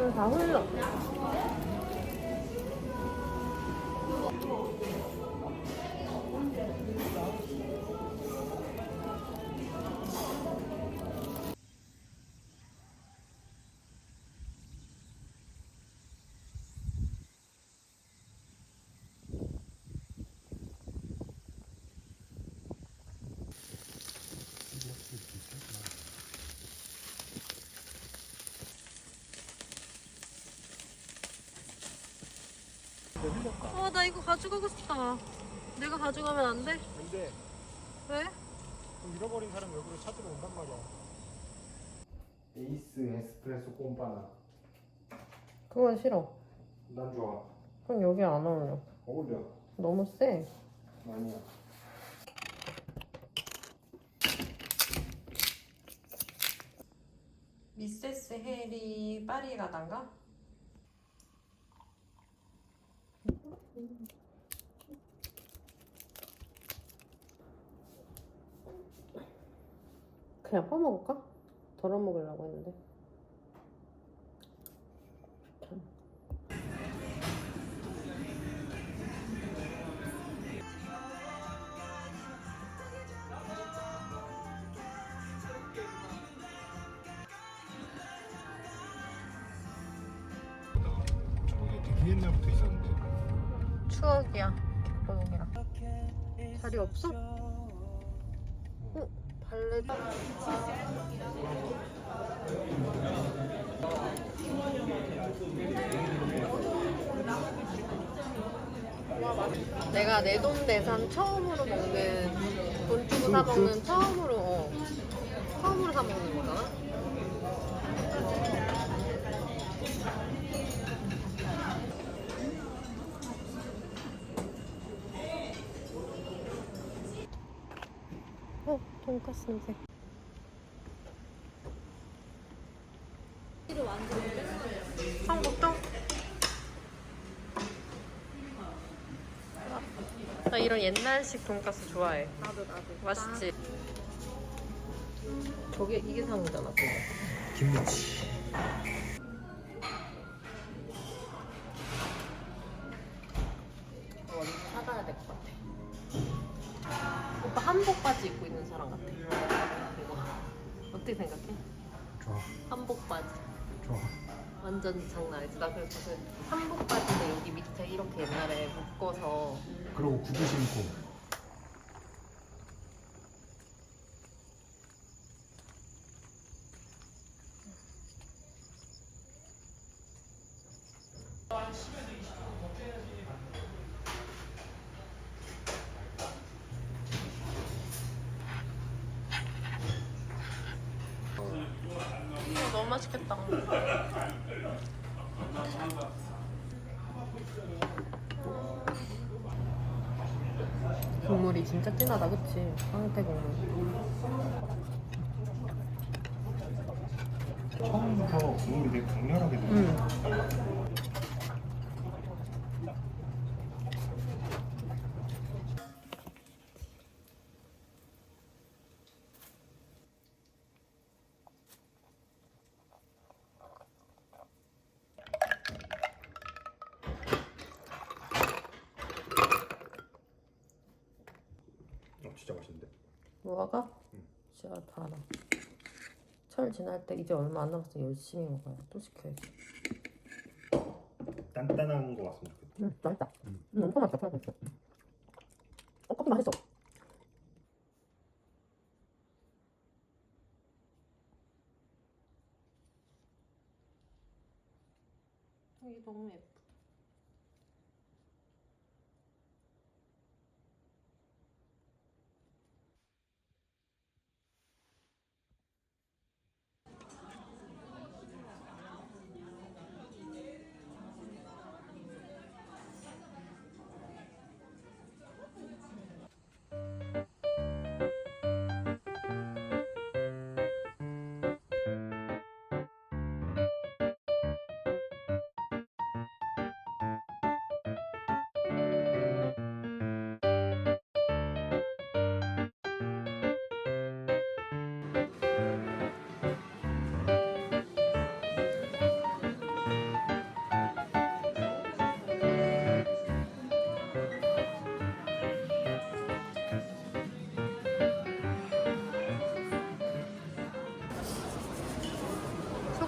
응, 다 흘러. 어, 나 이거 가져가고 싶다. 내가 가져가면 안 돼? 근데 왜? 잃어버린 사람 여기로 찾으러 온단 말이야. 에이스 에스프레소 꼼바나. 그건 싫어. 난 좋아. 그럼 여기 안 어울려. 어울려. 너무 세. 아니야. 미세스 헬이 파리 가단가? 그냥 퍼먹을까? 덜어 먹으려고 했는데. 내가 내 돈 내산 처음으로 먹는 돈 주고 사 먹는 처음으로 어, 처음으로 사 먹는 거잖아. 어, 돈까스 냄새. 나 이런 옛날식 돈까스 좋아해. 나도 나도. 맛있지? 저게 이게 상이잖아, 그거. 김치. 그리고 구두 신고. 너무 맛있겠다. 국물이 진짜 진하다, 그치? 황태 국물. 처음부터 국물이 되게 강렬하게 나. 응. 어, 진짜 맛있는데. 무화과? 다 알아. 철 지날 때 이제 얼마 안 남았어. 열심히 먹어요. 또 시켜야지. 단단한 거 같으면 좋겠다. 응, 맛있다. 응, 엄청 맛있다. 생각했어. 어, 커피 맛있어. 이게 너무 예뻐.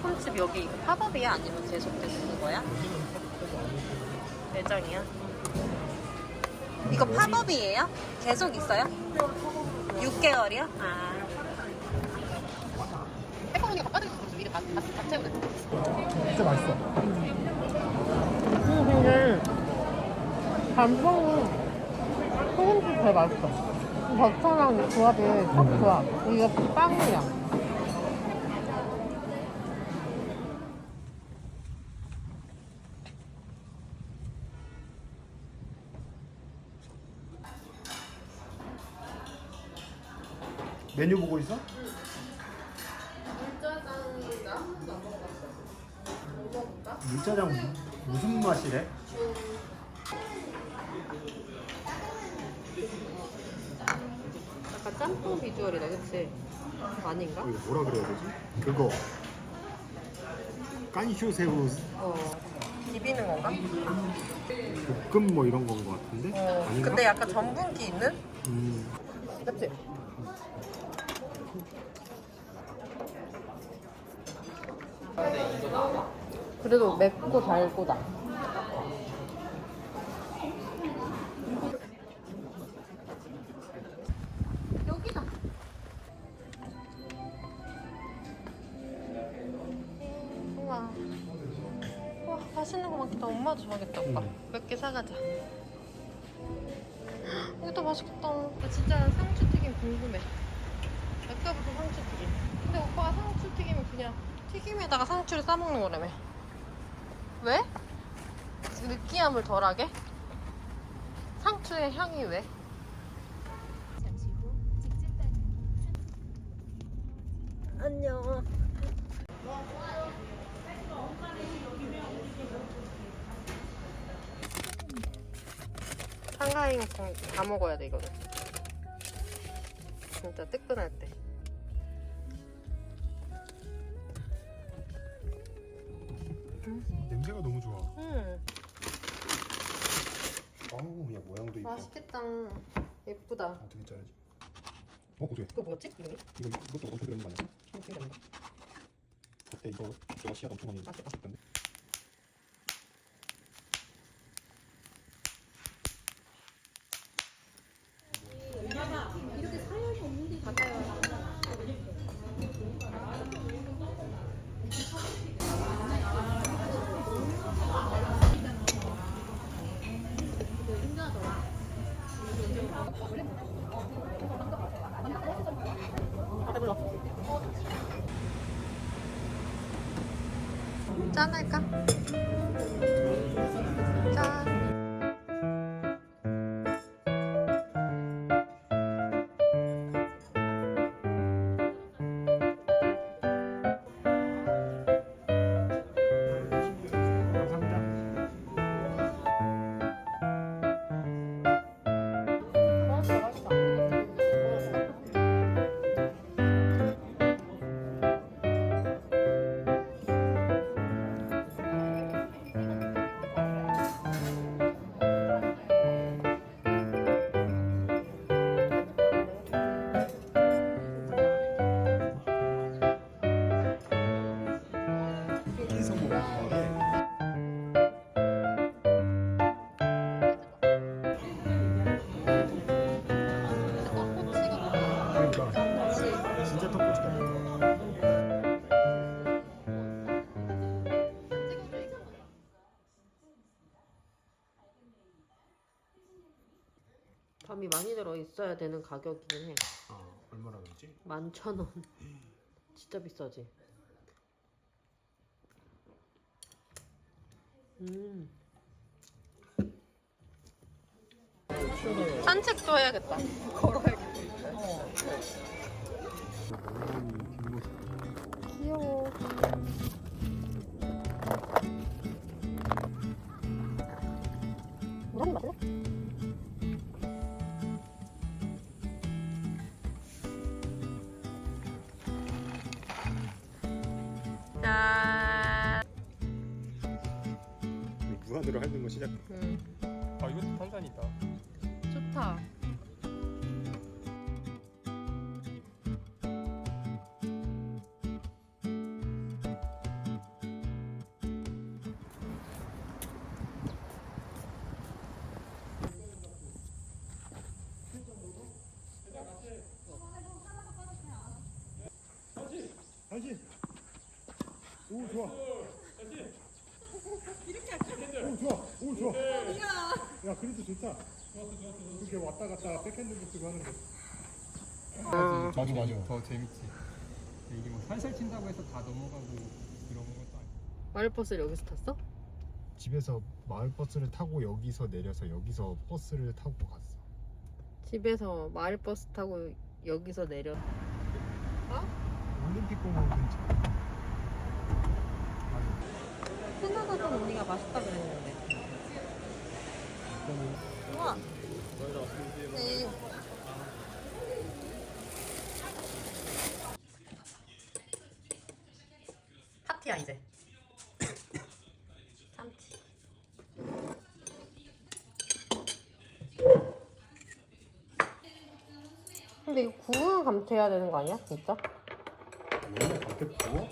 소금집 여기 팝업이야? 아니면 계속 되는 거야? 매장이야? 이거 팝업이에요? 계속 있어요? 6개월이요? 아. 바꿔드릴 수 있어. 미리 다, 다, 다 채우네. 진짜 맛있어. 음, 근데 감성은 소금집 제일 맛있어. 버터랑 조합이 딱 좋아. 이게 빵이야. 메뉴 보고 있어? 물짜장이 나 한 번도 안 먹어봤어. 먹어볼까? 물짜장 무슨 맛이래? 약간 짬뽕 비주얼이다, 그치? 아닌가? 어, 이거 뭐라 그래야 되지? 그거 깐쇼 새우 어. 비비는 건가? 볶음 뭐 이런 건거 같은데? 어. 아닌가? 근데 약간 전분기 있는? 음, 그치? 그래도 맵고 달고다. 느끼함을 덜하게? 상추의 향이 왜? 잠시 후 직진방향 안녕. 상하이 다 먹어야 돼 이거는. 진짜 뜨끈할 때. 냄새가 너무 좋아. 음, 어우, 야 모양도 이뻐. 맛있겠다. 예쁘다. 어떻게 짜야지? 어, 어떻게? 이거 뭐였지? 이름이? 이거 이것도 엄청 들어있는 거 아니야? 이거 생각나. 그때 이거 내가 씨앗 엄청 많이 맛있다. 줬던데. 배불러. 짠 할까? 많이 들어 있어야 되는 가격이긴 해. 아, 얼마나 그러지? 만천 원. 진짜 비싸지. 음. 산책도 해야겠다. 걸어야겠다. 귀여워. 무한으로 하는 거 시작. 음, 아, 이것도 탄산이다. 좋다. 야 그래도 좋다. 그렇게 왔다 갔다 백핸드 부스고 하는 거. 아, 맞아 맞아. 더 재밌지. 이게 뭐 살살 친다고 해서 다 넘어가고 그런 것도 아니고. 마을 버스를 여기서 탔어? 집에서 마을 버스를 타고 여기서 내려서 여기서 버스를 타고 갔어. 집에서 마을 버스 타고 여기서 내려 올림픽 공원 근처. 캐나다도 언니가 맛있다 그랬는데 네. 파티야 이제 참치 근데 이거 구운 감튀해야 되는 거 아니야 진짜? 원래 그렇게 구워?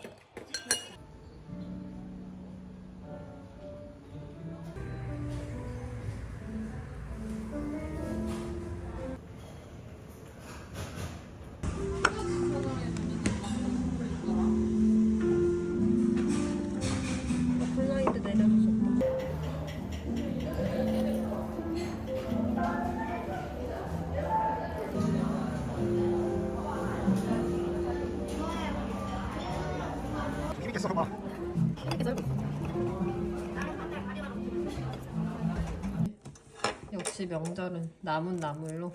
명절은 남은 나물로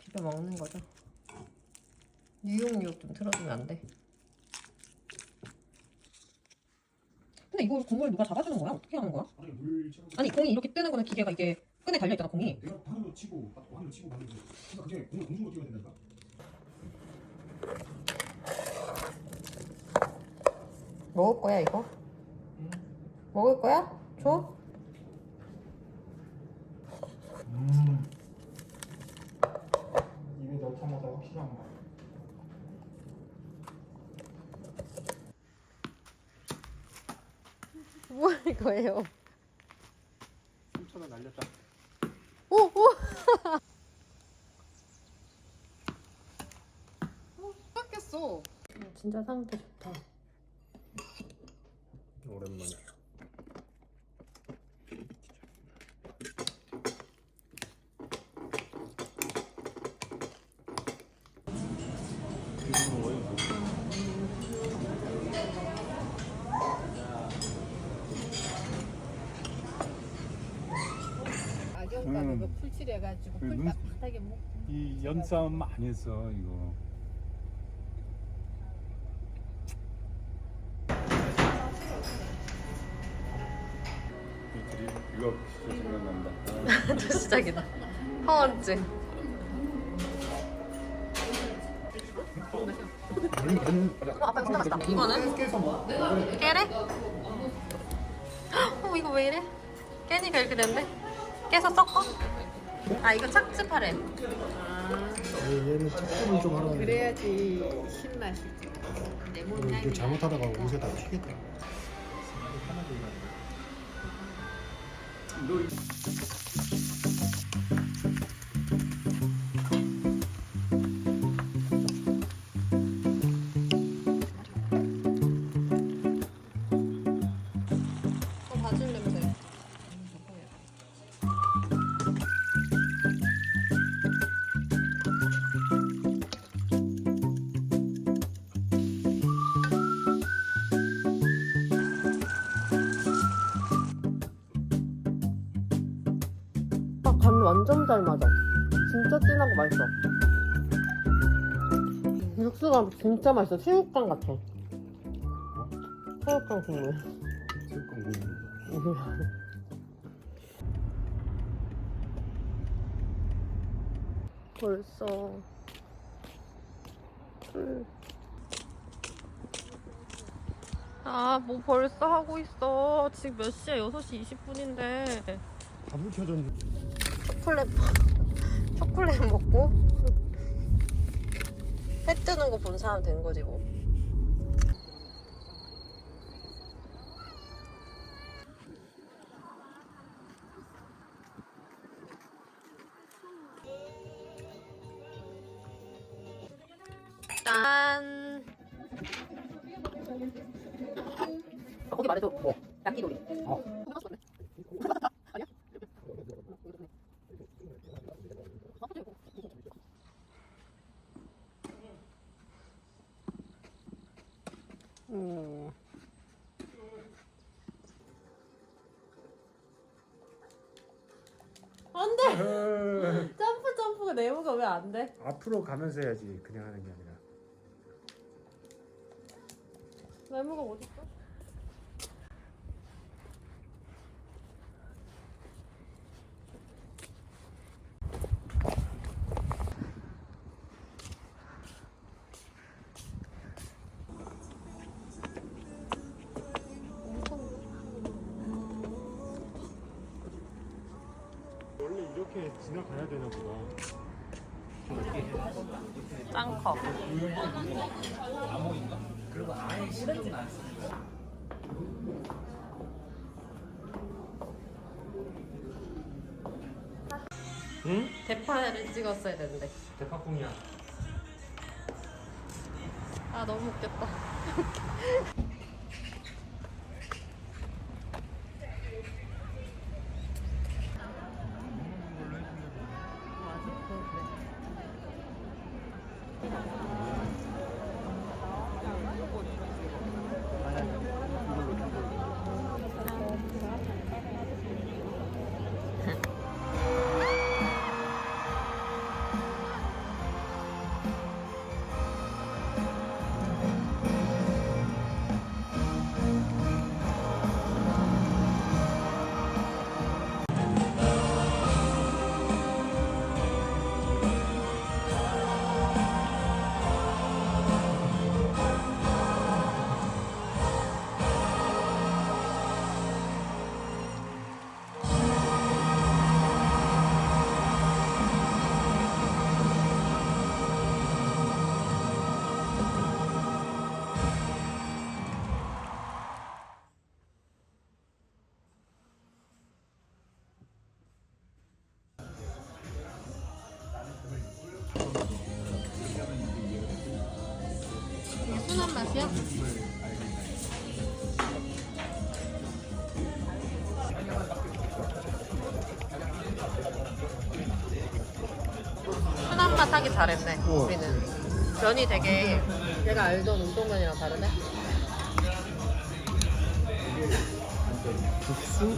비벼 먹는 거죠. 뉴욕 뉴욕 좀 틀어주면 안 돼? 근데 이거 국물 누가 잡아주는 거야? 어떻게 하는 거야? 아니 물 채워. 아니 공이 이렇게 뜨는 거는 기계가 이게 끈에 달려 있잖아 공이. 내가 바늘로 치고 받고 바늘로 치고 받는 거. 그래서 그게 공을 공중으로 뛰어야 된다니까. 먹을 거야 이거? 먹을 거야? 줘? 음. 입에 맛. 뭐할 거예요? 3천 원 날렸다. 오! 오! 깎였어. 진짜 상태 좋다. 오랜만에. 악영가 음. 그거 풀칠해가지고 그 풀 눈- 빡빡하게 먹. 이 연 싸움 많이 했어 이거 이거 진짜 생각난다 또 시작이다. 허언증. 어, 아빠 이거 생각났다. 이거는? 깨래? 어, 이거 왜 이래? 깨니까 이렇게 됐는데? 깨서 섞어? 아, 이거 착즙하래. 얘는 탁구를 좀 하라는. 그래야지 신맛이지. 어, 이거 잘못하다가 옷에다 튀겠다. 어, 완전 잘 맞아. 진짜 진하고 맛있어. 육수가 진짜 맛있어. 새우깡 같아. 새우깡 국물. 새우깡 구이. 벌써 술. 아, 뭐 벌써 하고 있어. 지금 몇 시야? 6시 20분인데. 밥을 켜줬는데. 초콜릿, 초콜릿 먹고 해 뜨는 거 본 사람 된 거지, 뭐. 짠. 거기 말해줘. 뭐? 야끼돌이. 어. 아니야? 음. 안 돼! 점프 점프가 네모가 왜 안 돼? 앞으로 가면서 해야지 그냥 하는 게 아니라 네모가 어딨어? 원래 이렇게 지나가야 되나 보다 응? 대파를 찍었어야 되는데. 대파풍이야 아 너무 웃겼다. 잘했네 우리는 면이 되게 내가 알던 우동면이랑 다르네? 국수?